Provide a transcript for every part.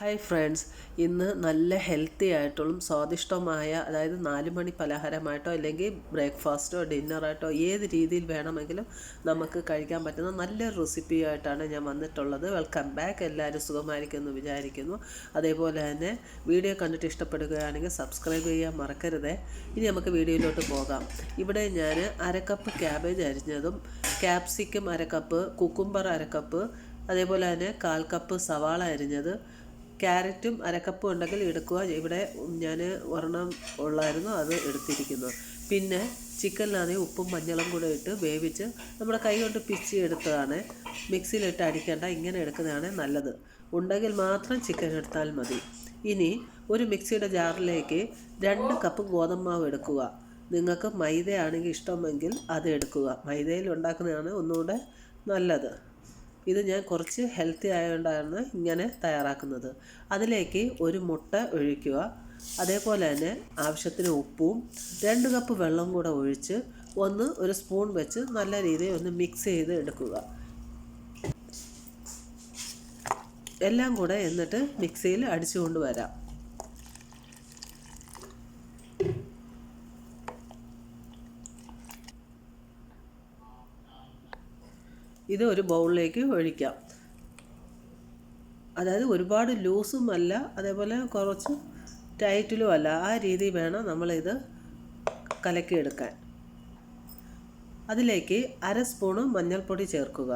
Hi friends ഇന്ന് നല്ല healthy ആയിട്ടുള്ള സ്വാദിഷ്ടമായ അതായത് നാല് മണി പലഹാരമായിട്ടോ അല്ലെങ്കിൽ ബ്രേക്ക്ഫാസ്റ്റോ ഡിന്നറായിട്ടോ ഏത് രീതിയിൽ വേണമെങ്കിലും നമുക്ക് കഴിക്കാൻ പറ്റുന്ന നല്ലൊരു റെസിപ്പി ആയിട്ടാണ് ഞാൻ വന്നിട്ടുള്ളത്. വെൽക്കം ബാക്ക് എല്ലാവരും സുഖമായിരിക്കുമെന്ന് വിചാരിക്കുന്നു. അതേപോലെ തന്നെ വീഡിയോ കണ്ടിട്ട് ഇഷ്ടപ്പെടുകയാണെങ്കിൽ സബ്സ്ക്രൈബ് ചെയ്യാൻ മറക്കരുതേ. ഇനി നമുക്ക് വീഡിയോയിലോട്ട് പോകാം. ഇവിടെ ഞാൻ അരക്കപ്പ് ക്യാബേജ് അരിഞ്ഞതും ക്യാപ്സിക്കം അരക്കപ്പ് കുക്കുംബർ അരക്കപ്പ് അതേപോലെ തന്നെ കാൽ കപ്പ് സവാള അരിഞ്ഞത് ക്യാരറ്റും അരക്കപ്പും ഉണ്ടെങ്കിൽ എടുക്കുക. ഇവിടെ ഞാൻ ഒരെണ്ണം ഉള്ളായിരുന്നു അത് എടുത്തിരിക്കുന്നു. പിന്നെ ചിക്കനിലാണെങ്കിൽ ഉപ്പും മഞ്ഞളും കൂടെ ഇട്ട് വേവിച്ച് നമ്മുടെ കൈ കൊണ്ട് പിച്ചി എടുത്തതാണ്. മിക്സിയിലിട്ട് അടിക്കേണ്ട ഇങ്ങനെ എടുക്കുന്നതാണ് നല്ലത്. ഉണ്ടെങ്കിൽ മാത്രം ചിക്കൻ എടുത്താൽ മതി. ഇനി ഒരു മിക്സിയുടെ ജാറിലേക്ക് രണ്ട് കപ്പ് ഗോതമ്പ് മാവ് എടുക്കുക. നിങ്ങൾക്ക് മൈദയാണെങ്കിൽ ഇഷ്ടമെങ്കിൽ അത് എടുക്കുക. മൈദയിൽ ഉണ്ടാക്കുന്നതാണ് ഒന്നുകൂടെ നല്ലത്. ഇത് ഞാൻ കുറച്ച് ഹെൽത്തി ആയതുകൊണ്ടാണ് ഇങ്ങനെ തയ്യാറാക്കുന്നത്. അതിലേക്ക് ഒരു മുട്ട ഒഴിക്കുക. അതേപോലെ തന്നെ ആവശ്യത്തിന് ഉപ്പും രണ്ട് കപ്പ് വെള്ളം കൂടെ ഒഴിച്ച് ഒന്ന് ഒരു സ്പൂൺ വെച്ച് നല്ല രീതിയിൽ ഒന്ന് മിക്സ് ചെയ്ത് എടുക്കുക. എല്ലാം കൂടെ എന്നിട്ട് മിക്സിയിൽ അടിച്ചുകൊണ്ട് വരാം. ഇത് ഒരു ബൗളിലേക്ക് ഒഴിക്കാം. അതായത് ഒരുപാട് ലൂസും അല്ല അതേപോലെ കുറച്ച് ടൈറ്റിലും അല്ല. ആ രീതി വേണം നമ്മളിത് കലക്കിയെടുക്കാൻ. അതിലേക്ക് അര സ്പൂണ് മഞ്ഞൾപ്പൊടി ചേർക്കുക.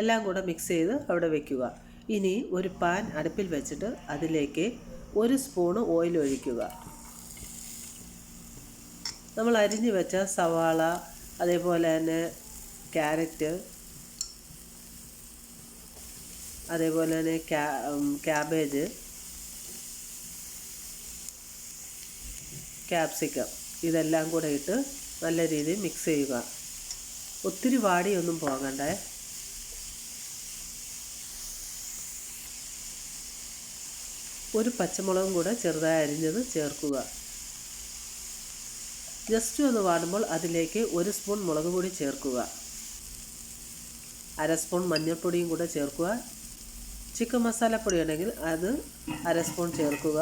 എല്ലാം കൂടെ മിക്സ് ചെയ്ത് അവിടെ വയ്ക്കുക ഇനി ഒരു പാൻ അടുപ്പിൽ വെച്ചിട്ട് അതിലേക്ക് ഒരു സ്പൂണ് ഓയിൽ ഒഴിക്കുക. നമ്മൾ അരിഞ്ഞു വെച്ച സവാള അതേപോലെ തന്നെ ക്യാരറ്റ് അതേപോലെ തന്നെ ക്യാബേജ് ക്യാപ്സിക്കം ഇതെല്ലാം കൂടെ ഇട്ട് നല്ല രീതിയിൽ മിക്സ് ചെയ്യുക. ഒത്തിരി വാടിയൊന്നും പോകണ്ടേ? ഒരു പച്ചമുളകും കൂടെ ചെറുതായി അരിഞ്ഞത് ചേർക്കുക. ജസ്റ്റ് ഒന്ന് വാടുമ്പോൾ അതിലേക്ക് ഒരു സ്പൂൺ മുളക് പൊടി ചേർക്കുക. അര സ്പൂൺ മഞ്ഞൾപ്പൊടിയും കൂടെ ചേർക്കുക. ചിക്കൻ മസാലപ്പൊടി ഉണ്ടെങ്കിൽ അത് അര സ്പൂൺ ചേർക്കുക.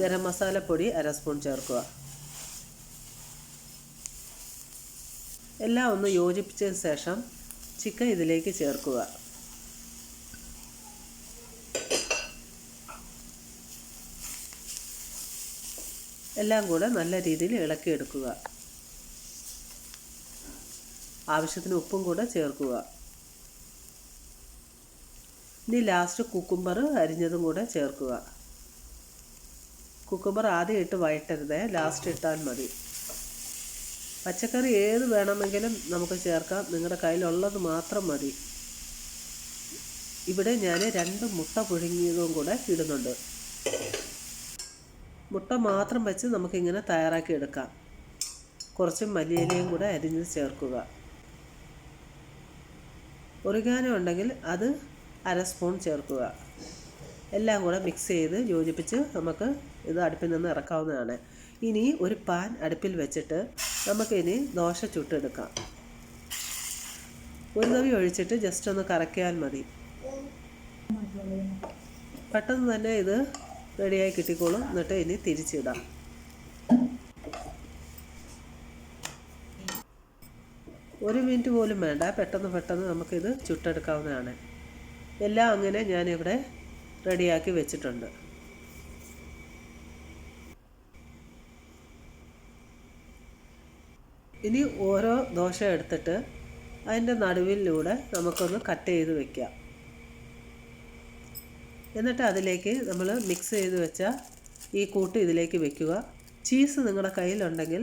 ഗരം മസാലപ്പൊടി അര സ്പൂൺ ചേർക്കുക. എല്ലാം ഒന്ന് യോജിപ്പിച്ചതിന് ശേഷം ചിക്കൻ ഇതിലേക്ക് ചേർക്കുക. എല്ലാം കൂടെ നല്ല രീതിയിൽ ഇളക്കിയെടുക്കുക ആവശ്യത്തിന് ഉപ്പും കൂടെ ചേർക്കുക. ഇനി ലാസ്റ്റ് കുക്കുംബർ അരിഞ്ഞതും കൂടെ ചേർക്കുക. കുക്കുംബർ ആദ്യം ഇട്ട് വഴറ്റരുതേ ലാസ്റ്റ് ഇട്ടാൽ മതി. പച്ചക്കറി ഏത് വേണമെങ്കിലും നമുക്ക് ചേർക്കാം. നിങ്ങളുടെ കയ്യിലുള്ളത് മാത്രം മതി. ഇവിടെ ഞാൻ രണ്ട് മുട്ട പുഴുങ്ങിയതും കൂടെ ഇടുന്നുണ്ട്. മുട്ട മാത്രം വെച്ച് നമുക്കിങ്ങനെ തയ്യാറാക്കി എടുക്കാം കുറച്ച് മല്ലിയിലയും കൂടെ അരിഞ്ഞ് ചേർക്കുക. ഒറിഗാനോ ഉണ്ടെങ്കിൽ അത് അര സ്പൂൺ ചേർക്കുക. എല്ലാം കൂടെ മിക്സ് ചെയ്ത് യോജിപ്പിച്ച് നമുക്ക് ഇത് അടുപ്പിൽ നിന്ന് ഇറക്കാവുന്നതാണ്. ഇനി ഒരു പാൻ അടുപ്പിൽ വെച്ചിട്ട് നമുക്കിനി ദോശ ചുട്ടെടുക്കാം. ഒരു തവി ഒഴിച്ചിട്ട് ജസ്റ്റ് ഒന്ന് കറക്കിയാൽ മതി. പെട്ടെന്ന് തന്നെ ഇത് റെഡിയായി കിട്ടിക്കോളും. എന്നിട്ട് ഇനി തിരിച്ചിടാം. ഒരു മിനിറ്റ് പോലും വേണ്ട. പെട്ടെന്ന് പെട്ടെന്ന് നമുക്കിത് ചുട്ടെടുക്കാവുന്നതാണ്. എല്ലാം അങ്ങനെ ഞാനിവിടെ റെഡിയാക്കി വെച്ചിട്ടുണ്ട്. ഇനി ഓരോ ദോശ എടുത്തിട്ട് അതിന്റെ നടുവിലൂടെ നമുക്കൊന്ന് കട്ട് ചെയ്ത് വെക്കാം. എന്നിട്ട് അതിലേക്ക് നമ്മൾ മിക്സ് ചെയ്ത് വെച്ച ഈ കൂട്ട് ഇതിലേക്ക് വെക്കുക. ചീസ് നിങ്ങളുടെ കയ്യിലുണ്ടെങ്കിൽ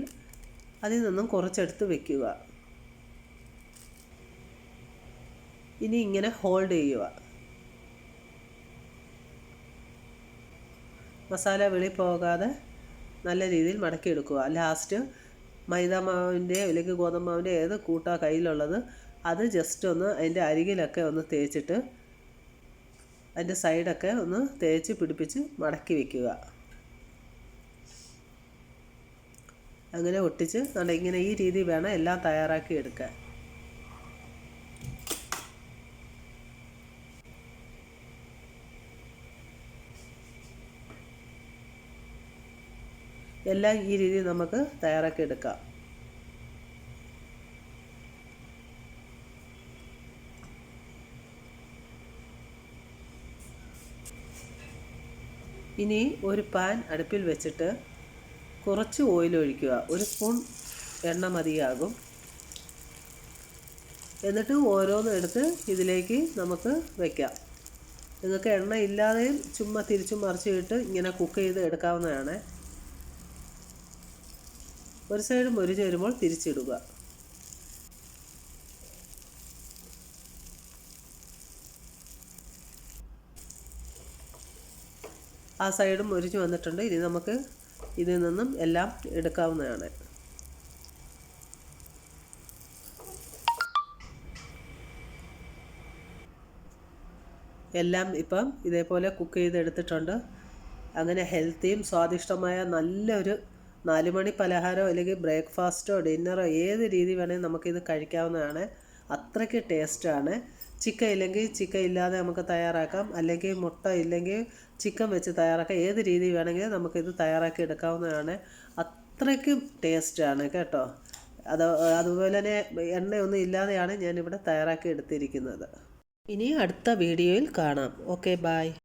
അതിൽ നിന്നും കുറച്ചെടുത്ത് വെക്കുക. ഇനി ഇങ്ങനെ ഹോൾഡ് ചെയ്യുക. മസാല വെളി പോകാതെ നല്ല രീതിയിൽ മടക്കിയെടുക്കുക ലാസ്റ്റ് മൈദ മാവിന്റെ അല്ലെങ്കിൽ ഗോതമ്പ് മാവിന്റെ ഏത് കൂട്ടാ കയ്യിലുള്ളത് അത് ജസ്റ്റ് ഒന്ന് അതിന്റെ അരികിലൊക്കെ ഒന്ന് തേച്ചിട്ട് അതിന്റെ സൈഡൊക്കെ ഒന്ന് തേച്ച് പിടിപ്പിച്ച് മടക്കി വെക്കുക. അങ്ങനെ ഒട്ടിച്ച് നല്ല ഇങ്ങനെ ഈ രീതി വേണം എല്ലാം തയ്യാറാക്കി എടുക്കാൻ. എല്ലാം ഈ രീതി നമുക്ക് തയ്യാറാക്കി എടുക്കാം. ഇനി ഒരു പാൻ അടുപ്പിൽ വെച്ചിട്ട് കുറച്ച് ഓയിൽ ഒഴിക്കുക. ഒരു സ്പൂൺ എണ്ണ മതിയാകും. എന്നിട്ട് ഓരോന്ന് എടുത്ത് ഇതിലേക്ക് നമുക്ക് വയ്ക്കാം നിങ്ങൾക്ക് എണ്ണ ഇല്ലാതെയും ചുമ്മാ തിരിച്ചും മറിച്ചിട്ട് ഇങ്ങനെ കുക്ക് ചെയ്ത് എടുക്കാവുന്നതാണ്. ഒരു സൈഡ് മുരിച്ചു വരുമ്പോൾ തിരിച്ചിടുക. ആ സൈഡും മുരിഞ്ഞ് വന്നിട്ടുണ്ട്. ഇനി നമുക്ക് ഇതിൽ നിന്നും എല്ലാം എടുക്കാവുന്നതാണ്. എല്ലാം ഇപ്പം ഇതേപോലെ കുക്ക് ചെയ്തെടുത്തിട്ടുണ്ട്. അങ്ങനെ ഹെൽത്തിയും സ്വാദിഷ്ടമായ നല്ലൊരു നാലുമണി പലഹാരമോ അല്ലെങ്കിൽ ബ്രേക്ക്ഫാസ്റ്റോ ഡിന്നറോ ഏത് രീതി വേണമെങ്കിൽ നമുക്കിത് കഴിക്കാവുന്നതാണ്. അത്രയ്ക്ക് ടേസ്റ്റാണ്. ചിക്കൻ ഇല്ലെങ്കിൽ ചിക്കൻ ഇല്ലാതെ നമുക്ക് തയ്യാറാക്കാം. അല്ലെങ്കിൽ മുട്ട ഇല്ലെങ്കിൽ ചിക്കൻ വെച്ച് തയ്യാറാക്കാം. ഏത് രീതി വേണമെങ്കിലും നമുക്കിത് തയ്യാറാക്കി എടുക്കാവുന്നതാണ്. അത്രയ്ക്കും ടേസ്റ്റാണ് കേട്ടോ. അത് അതുപോലെ തന്നെ എണ്ണയൊന്നും ഇല്ലാതെയാണ് ഞാനിവിടെ തയ്യാറാക്കി എടുത്തിരിക്കുന്നത്. ഇനി അടുത്ത വീഡിയോയിൽ കാണാം. Okay bye